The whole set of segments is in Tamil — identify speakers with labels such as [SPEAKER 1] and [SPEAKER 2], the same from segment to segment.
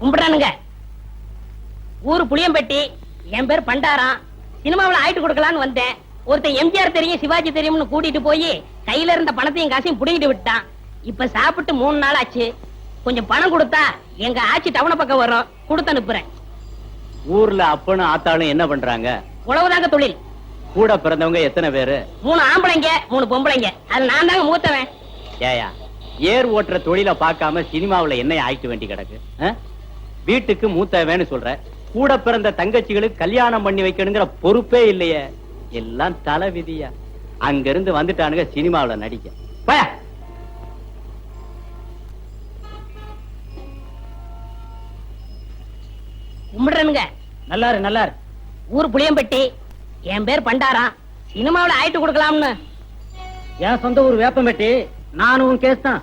[SPEAKER 1] கும்பிடானுங்க ஊரு புளியம்பட்டி என் பேர் பண்டாரம். சினிமாவுல ஆயிட்டு கொடுக்கலான்னு வந்தேன். ஒருத்தன் எம்ஜிஆர் தெரியும் சிவாஜி தெரியும்னு கூட்டிட்டு போய் கையில இருந்த பணத்தையும் காசையும் புடிங்கிட்டு விட்டான். இப்ப சாப்பிட்டு மூணு நாள் ஆச்சு. கொஞ்சம் பணம் கொடுத்தா எங்க ஆச்சி டவுன பக்கம் வரும். கொடுத்து அனுப்புறேன்.
[SPEAKER 2] ஊர்ல அப்பனும் ஆத்தாளும் என்ன பண்றாங்க?
[SPEAKER 1] உழவுதாங்க தொழில்.
[SPEAKER 2] கூட பிறந்தவங்க எத்தனை பேரு?
[SPEAKER 1] மூணு ஆம்பளைங்க மூணு பொம்பளைங்க. அது நான் தாங்க மூத்தவன்.
[SPEAKER 2] ஏயா ஏர் ஓட்டுற தொழிலை பார்க்காம சினிமாவுல என்ன ஆயிக்க வேண்டி கிடக்கு? வீட்டுக்கு மூத்தவன்னு சொல்ற கூட பிறந்த தங்கச்சிகளுக்கு கல்யாணம் பண்ணி வைக்கணுங்கிற பொறுப்பே இல்லையே. எல்லாம் தலை விதியா. அங்க இருந்து வந்துட்டானுங்க சினிமாவுல நடிக்க. போயா. நல்லாரு நல்லாரு.
[SPEAKER 1] ஊர் புளியம்பட்டி என் பேர் பண்டாரம் சினிமாவுல ஆயிட்டு கொடுக்கலாம்னு.
[SPEAKER 2] என் சொந்த ஊர் வேப்பம்பட்டி நானும் கேஸ் தான்.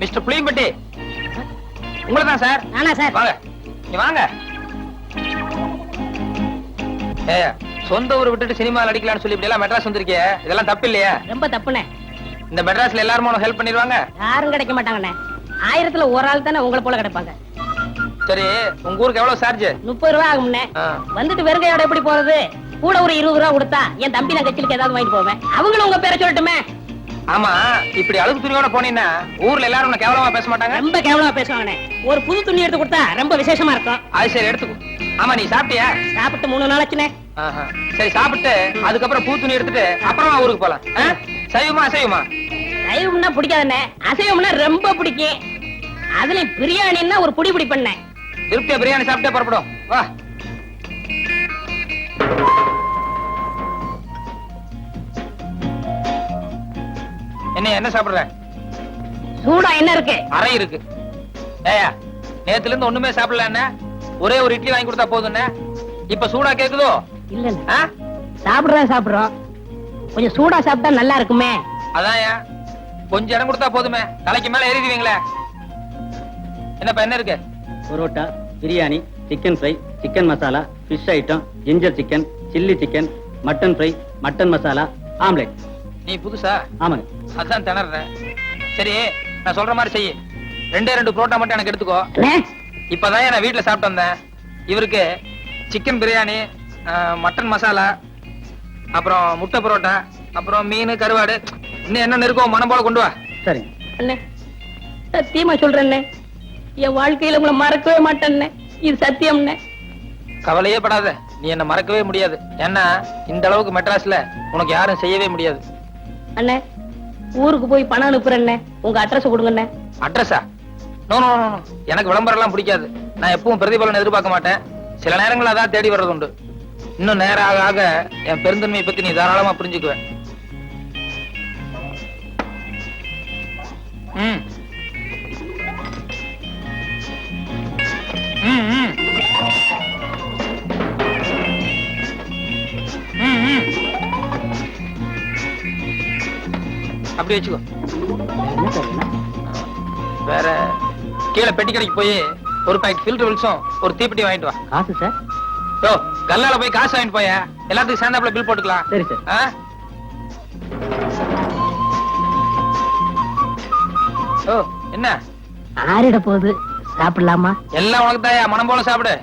[SPEAKER 3] மிஸ்டர் புளியம்பட்டி. உங்களை தான் சார்?
[SPEAKER 1] நானா சார்?
[SPEAKER 3] வாங்க. நீ வாங்க. ஏ சொந்த ஊரை விட்டுட்டு சினிமா நடிக்கலாம்னு சொல்லி இப்படி எல்லாம் மெட்ராஸ் வந்திருக்கே இதெல்லாம் தப்பு இல்லையா
[SPEAKER 1] ரொம்ப தப்புண்ணே.
[SPEAKER 3] இந்த மெட்ராஸ்ல எல்லாரும் உனக்கு ஹெல்ப் பண்ணிடுவாங்க?
[SPEAKER 1] யாரும் கிடைக்க மாட்டாங்கண்ணே. ஆயிரத்துல ஒரு ஆள் தானே உங்களை போல கிடைப்பாங்க.
[SPEAKER 3] சரி உங்க ஊருக்கு எவ்வளவு சார்ஜ்
[SPEAKER 1] முப்பது ரூபா ஆகும்ண்ணே. வந்துட்டு வெறுங்கையோட எப்படி போறது? கூட ஒரு இருபது ரூபா கொடுத்தா என் தம்பி நான் கட்சிலுக்கு ஏதாவது வாங்கிட்டு போவேன். அவங்களும் உங்க பேரை சொல்லட்டுமே.
[SPEAKER 3] ஆமா இப்படி அழுகு துணியோட போனீங்கன்னா ஊர்ல எல்லாரும் உன்னை கேவலமா பேச மாட்டாங்க?
[SPEAKER 1] ரொம்ப கேவலமா பேசுவாங்கண்ணே. ஒரு புது துணி எடுத்து கொடுத்தா ரொம்ப விசேஷமா இருக்கும்.
[SPEAKER 3] அது சரி எடுத்துக்கோ. ஆமா நீ சாப்பிட்டியா?
[SPEAKER 1] சாப்பிட்டு மூணு நாள் ஆச்சுண்ணே.
[SPEAKER 3] ஆஹா. சரி சாப்பிட்டு அதுக்கப்புறம் பூ துணி எடுத்துட்டு அப்புறமா ஊருக்கு போலாம்? சைவமா அசைவமா?
[SPEAKER 1] சைவம்னா பிடிக்காதுண்ணே. அசைவம்னா ரொம்ப பிடிக்கும். அதுலயும் பிரியாணின்னா ஒரு புடி பிடி பண்ணேன்.
[SPEAKER 3] திருப்தியா பிரியாணி சாப்பிட்டே புறப்படும். வா. என்ன என்ன சாப்பிடுற?
[SPEAKER 1] சூடா என்ன இருக்கு?
[SPEAKER 3] அறை இருக்கு. ஏயா நேத்துல இருந்து ஒண்ணுமே சாப்பிடல ஒரே ஒரு இட்லி வாங்கி கொடுத்தா போதும் இப்ப சூடா கேக்குதோ?
[SPEAKER 1] இல்லண்ணே
[SPEAKER 3] ஆ?
[SPEAKER 1] சாப்பிடுறேன் சாப்பிடுறோம். கொஞ்சம் சூடா சாப்பிட்டா நல்லா இருக்குமே.
[SPEAKER 3] அதான்யா. கொஞ்சம் இடம் கொடுத்தா போதுமே. தலைக்கு மேல ஏறிடுவீங்களே. என்னப்பா என்ன இருக்கு?
[SPEAKER 2] Parotta biryani chicken fry chicken masala fish item ginger chicken chilli chicken mutton fry mutton masala omelette
[SPEAKER 3] நீ புதுசா?
[SPEAKER 2] ஆமாங்க.
[SPEAKER 3] அதான் திணறேன். சரி நான் சொல்ற மாதிரி செய்யு ரெண்டே ரெண்டு புரோட்டா மட்டும் எனக்கு எடுத்துக்கோ. இப்பதான் நான் வீட்டுல சாப்பிட்டு வந்தேன். இவருக்கு சிக்கன் பிரியாணி மட்டன் மசாலா அப்புறம் முட்டை பரோட்டா அப்புறம் மீன் கருவாடு. இன்னும் என்ன இருக்கோ மனம் போல கொண்டு வா.
[SPEAKER 2] சரிங்க
[SPEAKER 1] அண்ணே சத்தியமா சொல்றேன்னே. என் வாழ்க்கையில உங்களை மறக்கவே மாட்டேன்னே. இது சத்தியம்னே.
[SPEAKER 3] கவலையே படாத. நீ என்ன மறக்கவே முடியாது. ஏன்னா இந்த அளவுக்கு மெட்ராஸ்ல உனக்கு யாரும் செய்யவே முடியாது.
[SPEAKER 1] அண்ணே ஊருக்கு போய் பணம் அனுப்புறேன்னே. உங்க அட்ரஸ் கொடுங்கண்ணே.
[SPEAKER 3] அட்ரஸா நோ நோ நோ, நோ. எனக்கு விளம்பரம் எல்லாம் பிடிக்காது. நான் எப்பவும் பிரதிபலன் எதிர்பார்க்க மாட்டேன். சில நேரங்கள் அதான் தேடி வர்றது உண்டு இன்னும் நேரம் ஆக ஆக என் பெருந்தன்மையை பத்தி நீ தாராளமா புரிஞ்சுக்குவேன். அப்படி வச்சுக்கோ. வேற கீழே பெட்டி கடைக்கு போய் ஒரு பாக்கெட் ஃபில்டர் வில்ஸும் ஒரு தீப்பெட்டி வாங்கிட்டு வா.
[SPEAKER 2] காசு சார்
[SPEAKER 3] யோ கல்லால போய் காசு வாங்கிட்டு போய. எல்லாத்துக்கும் சேர்ந்தாப்புல பில் போட்டுக்கலாம்.
[SPEAKER 2] சரி சார்?
[SPEAKER 3] ஓ என்ன?
[SPEAKER 1] ஆறிட போகுது. சாப்பிடலாமா?
[SPEAKER 3] எல்லாம் உனக்கு தாயா மனம் போல சாப்பிடு.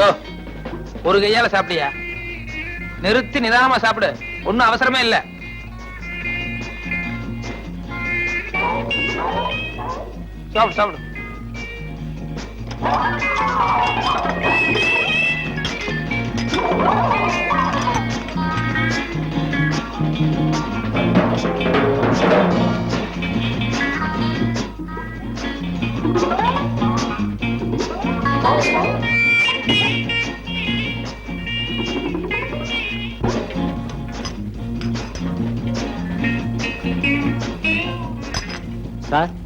[SPEAKER 3] யோ ஒரு கையால சாப்பிடியா நிறுத்தி நிதானமா சாப்பிடு. ஒண்ணும் அவசரமே இல்ல. சாப்பிடு சாப்பிடு
[SPEAKER 2] சார்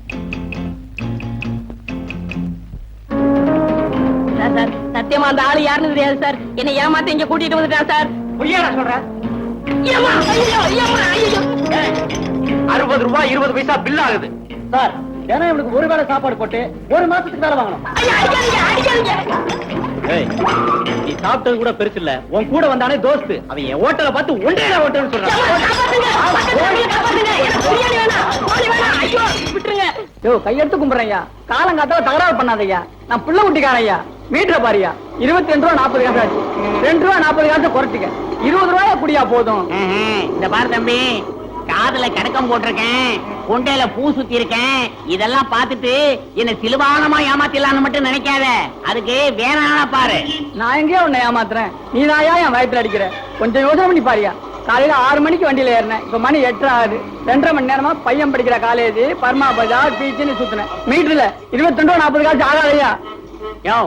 [SPEAKER 1] Sir sir. சத்தியமா அந்த ஆளு யாருன்னு தெரியாது சார். என்னை ஏமாத்தி இங்க கூட்டிட்டு வந்துட்டான் சார்.
[SPEAKER 4] பொய்யாடா சொல்ற. அறுபது ரூபாய் இருபது பைசா பில் ஆகுது. சார் தினம் இவனுக்கு ஒரு வேளை சாப்பாடு போட்டு ஒரு மாசத்துக்கு வேலை வாங்கணும். நீ சாப்பிட்டது கூட பெருசு இல்ல. உன் கூட வந்தானே தோஸ்து. அவன் என் ஹோட்டலை பார்த்து ஒன்றே ஹோட்டல்னு
[SPEAKER 1] ஐயா,
[SPEAKER 4] சொல்றான்.
[SPEAKER 1] ஐயோ,
[SPEAKER 5] கையெடுத்து கும்பிடுறேன் காலங்காத்தால தகராறு பண்ணாதய்யா. நான் புள்ள குட்டிக்காரையா மீட்டரை பாரியா? இருபத்தி ரெண்டு ரூபா நாற்பது காசு ஆச்சு. ரெண்டு ரூபா நாற்பது காசு குறைச்சிக்க. இருபது ரூபாயா குடியா போதும்.
[SPEAKER 6] இந்த பாரு தம்பி காதுல கடக்கம் போட்டிருக்கேன் கொண்டையில பூ சுத்தி இருக்கேன் இதெல்லாம் பார்த்துட்டு என்ன சிலுவானமா ஏமாத்திடலாம்னு மட்டும் நினைக்காத. அதுக்கு வேணான பாரு.
[SPEAKER 5] நான் எங்கேயோ உன்னை ஏமாத்துறேன். நீ தாயா என் வயித்துல அடிக்கிற. கொஞ்சம் யோசனை பண்ணி பாரியா? காலையில ஆறு மணிக்கு வண்டியில ஏறினேன். இப்ப மணி எட்டு ஆகுது. ரெண்டரை மணி நேரமா பையன் படிக்கிற காலேஜ் பர்மா பஜார் பீச்சுன்னு சுத்தினேன். மீட்டர்ல இருபத்தி ரெண்டு நாற்பது காசு ஆகாதையா?
[SPEAKER 6] யோ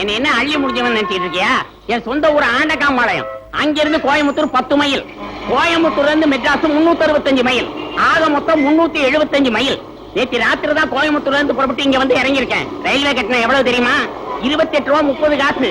[SPEAKER 6] என்ன என்ன அள்ளி முடிஞ்சவன் நினைச்சிட்டு இருக்கியா? என் சொந்த ஊர் ஆண்டகாம்பாளையம். அங்கிருந்து கோயம்புத்தூர் பத்து மைல். கோயம்புத்தூர்ல இருந்து மெட்ராஸ் முன்னூத்தி அறுபத்தஞ்சு மைல். ஆக மொத்தம் முன்னூத்தி எழுபத்தஞ்சு மைல். நேற்று ராத்திரி தான் கோயம்புத்தூர்ல இருந்து புறப்பட்டு இங்க வந்து இறங்கியிருக்கேன். ரயில்வே கட்டணம் எவ்வளவு தெரியுமா? இருபத்தி எட்டு ரூபா முப்பது காசு.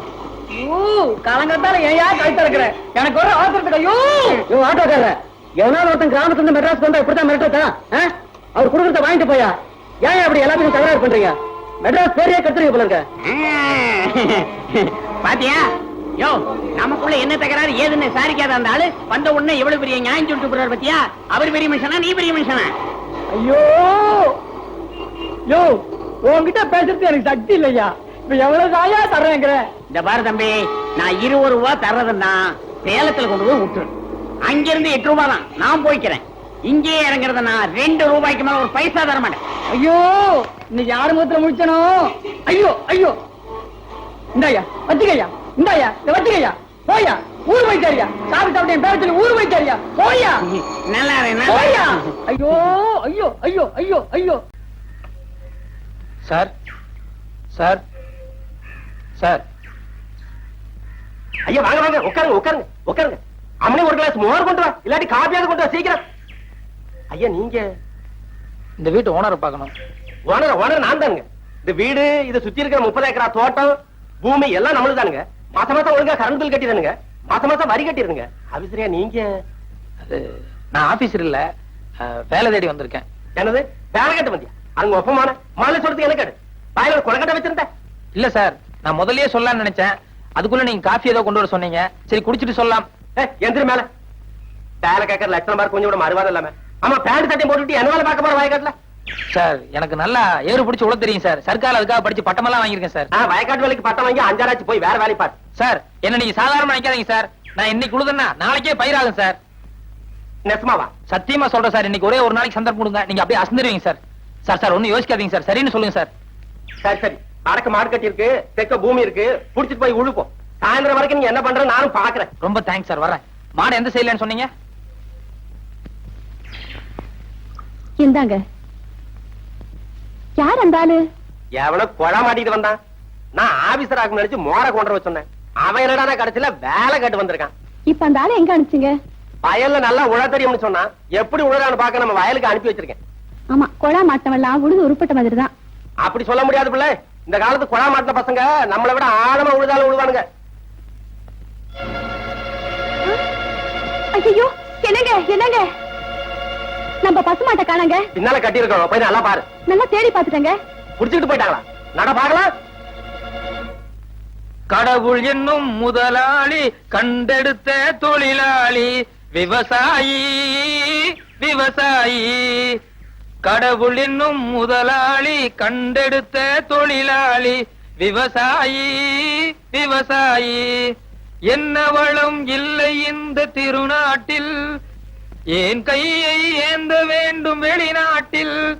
[SPEAKER 5] காலங்காத்தால ஏயா கழுத்த இருக்கிற எனக்கு ஒரு அவசரத்துக்கு ஐயோ! ஆட்டோக்கார எவனால ஒருத்தன் கிராமத்துல இருந்து மெட்ராஸ்க்கு வந்தா இப்படித்தான் மிரட்டா அவர் குடுக்கறத வாங்கிட்டு போயா? ஏன் அப்படி எல்லாத்துக்கும் தகராறு பண்றீங்க? மெட்ராஸ் பேரையே கத்துறீங்க போல இருக்க.
[SPEAKER 6] பாத்தியா? யோ நமக்குள்ள என்ன தகராறு ஏதுன்னு விசாரிக்காத அந்த ஆளு? வந்த உடனே எவ்வளவு பெரிய நியாயம் சொல்லிட்டு போறாரு பாத்தியா? அவர் பெரிய மனுஷனா நீ பெரிய மனுஷனா?
[SPEAKER 5] ஐயோ! யோ உன்கிட்ட பேசுறது எனக்கு சக்தி இல்லையா? இப்ப எவ்வளவு தாயா தர்றேங்கிற?
[SPEAKER 6] இந்த பாரு தம்பி நான் இருபது ரூபா தர்றதுன்னா சேலத்துல கொண்டு போய் விட்டுரு. அங்கிருந்து எட்டு ரூபாய் தான். நான் போய்க்கிறேன். இங்கே இறங்குறத நான் ரெண்டு ரூபாய்க்கு மேல ஒரு பைசா தர மாட்டேன்.
[SPEAKER 5] ஐயோ இன்னைக்கு யாரு முகத்துல முடிச்சனோ ஐயோ ஐயோ. இந்தாயா வச்சுக்கையா. இந்தாயா இத வச்சுக்கையா. போயா ஊர் போயிட்டாரியா சாப்பிட்டு சாப்பிட்டு என் பேர சொல்லி ஊர் போயிட்டாரியா போயா.
[SPEAKER 6] நல்லா இரு, நல்லா
[SPEAKER 5] போயா.
[SPEAKER 6] இரு.
[SPEAKER 5] ஐயோ ஐயோ ஐயோ ஐயோ ஐயோ.
[SPEAKER 3] Sir sir. சார்.
[SPEAKER 4] ஐயா வாங்க வாங்க உட்காருங்க உட்காருங்க உட்காருங்க. அம்மனி ஒரு கிளாஸ் மோர் கொண்டு வா. இல்லாட்டி காப்பியாவது கொண்டு வா சீக்கிரம். ஐயா நீங்க.
[SPEAKER 3] இந்த வீட்டு ஓனரை பார்க்கணும்.
[SPEAKER 4] ஓனர் ஓனர் நான் தானுங்க. இந்த வீடு இதை சுத்தி இருக்கிற முப்பது ஏக்கரா தோட்டம் பூமி எல்லாம் நம்மளுது தானுங்க. மாசம் மாசம் ஒழுங்கா கரண்ட் பில் கட்டிடுங்க மாசம் மாசம் வரி கட்டிடுங்க ஆபீசரியா நீங்க.
[SPEAKER 3] அது நான் ஆபீசர் இல்ல. வேலை தேடி வந்திருக்கேன்.
[SPEAKER 4] என்னது? வேலை கட்டு வந்தியா? அங்க ஒப்பமான. மாலை சொல்றது எனக்கு கேடு வாயில கொலக்கட்டை வச்சிருந்தேன்.
[SPEAKER 3] இல்ல சார். நான் முதல்லயே சொல்லலாம்னு நினைச்சேன். அதுக்குள்ள நீங்க காஃபி ஏதோ கொண்டு வர சொன்னீங்க. சரி குடிச்சிட்டு சொல்லலாம்.
[SPEAKER 4] எந்திரி மேல. வேலை கேட்கற லட்சணம் பாரு கொஞ்சம் கூட மறுவாதம் இல்லாம. ஆமா பேண்ட் சட்டை போட்டுட்டு என்ன பார்க்க போற வயக்காட்டுல?
[SPEAKER 3] சார் எனக்கு நல்லா ஏறு பிடிச்சி உள்ள தெரியும் சார். சர்க்கார் அதுக்காக படிச்சு பட்டமெல்லாம் வாங்கியிருக்கேன் சார்.
[SPEAKER 4] ஆ, வயக்காட்டு வேலைக்கு பட்டம் வாங்கி அஞ்சாராச்சு போய் வேற வேலை பாரு.
[SPEAKER 3] சார் என்ன நீங்க சாதாரணமா நினைக்காதீங்க சார். நான் இன்னைக்கு உழுதுன்னா நாளைக்கே பயிராகும் சார்.
[SPEAKER 4] நெசமாவா
[SPEAKER 3] சத்தியமா சொல்றேன் சார். இன்னைக்கு ஒரே ஒரு நாளைக்கு சந்தர்ப்பம் கொடுங்க. நீங்க அப்படியே அசந்துருவீங்க சார். சார் சார் ஒன்னும் யோசிக்காதீங்க சார். சரின்னு சொல்லுங்க சார்.
[SPEAKER 4] சரி சரி. வடக்கு மாடு கட்டி இருக்கு தெற்க பூமி இருக்கு புடிச்சிட்டு போய் உழுப்போம். சாயந்தரம் வரைக்கும் நீங்க என்ன பண்ற? நானும் பாக்குறேன்
[SPEAKER 3] ரொம்ப தேங்க்ஸ் சார் வரேன் மாடு எந்த சைடுலன்னு சொன்னீங்க?
[SPEAKER 7] இந்தாங்க. யார் அந்த ஆளு?
[SPEAKER 4] எவனோ கொழா மாட்டிட்டு வந்தான். நான் ஆபீசர் ஆகும் நினைச்சு மோர கொண்டு வர சொன்னேன். அவன் என்னடா கடைசியில வேலை கட்டு வந்திருக்கான்.
[SPEAKER 7] இப்ப அந்த ஆளை எங்க அனுப்பிச்சீங்க?
[SPEAKER 4] வயல்ல நல்லா உழ தெரியும்னு சொன்னான் எப்படி உழறான்னு பார்க்க நம்ம வயலுக்கு அனுப்பி வச்சிருக்கேன்.
[SPEAKER 7] ஆமா கொழா மாட்டவெல்லாம் உழுது உருப்பட்ட மாதிரி தான்
[SPEAKER 4] அப்படி சொல்ல முடியாது பிள்ளை. இந்த காலத்து குழா மாட்டின பசங்க நம்மளை விட ஆழமா உழுதாலும் உழுவானுங்க.
[SPEAKER 7] ஐயோ என்னங்க என்னங்க? நம்ம பசுமாட்டை காணங்க.
[SPEAKER 4] பின்னால கட்டி இருக்கோம் போய் நல்லா பாரு.
[SPEAKER 7] நல்லா தேடி பாத்துட்டேங்க
[SPEAKER 4] புடிச்சிட்டு போயிட்டாங்களா? நட பாக்கலாம்
[SPEAKER 3] கடவுள் என்னும் முதலாளி கண்டெடுத்த தொழிலாளி விவசாயி விவசாயி. கடவுள் என்னும் முதலாளி கண்டெடுத்த தொழிலாளி விவசாயி விவசாயி. என்ன வளம் இல்லை இந்த திருநாட்டில் ஏன் கையை ஏந்த வேண்டும் வெளிநாட்டில்?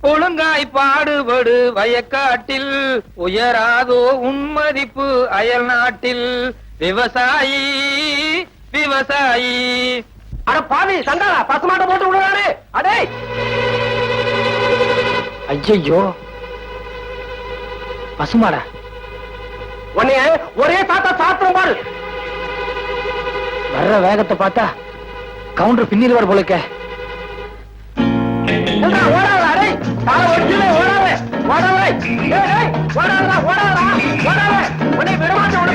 [SPEAKER 3] ஒழுங்காய் பாடுபடு வயக்காட்டில் உயராதோ உன்மதிப்பு அயல் நாட்டில். விவசாயி விவசாயி.
[SPEAKER 4] அட பாவி சண்டாளா பசுமாட்ட போட்டு விடுறாரு அடே ஐயோ பசுமாடா. உன்னைய ஒரே தாத்தா சாத்திரம் பாரு. வர்ற வேகத்தை பார்த்தா கவுண்டர் பின்னில் வர போலக்க ஓடாத. ஓடாத. ஓடாத. ஓடாத. உன்னை விடமாட்டேன் உன்னை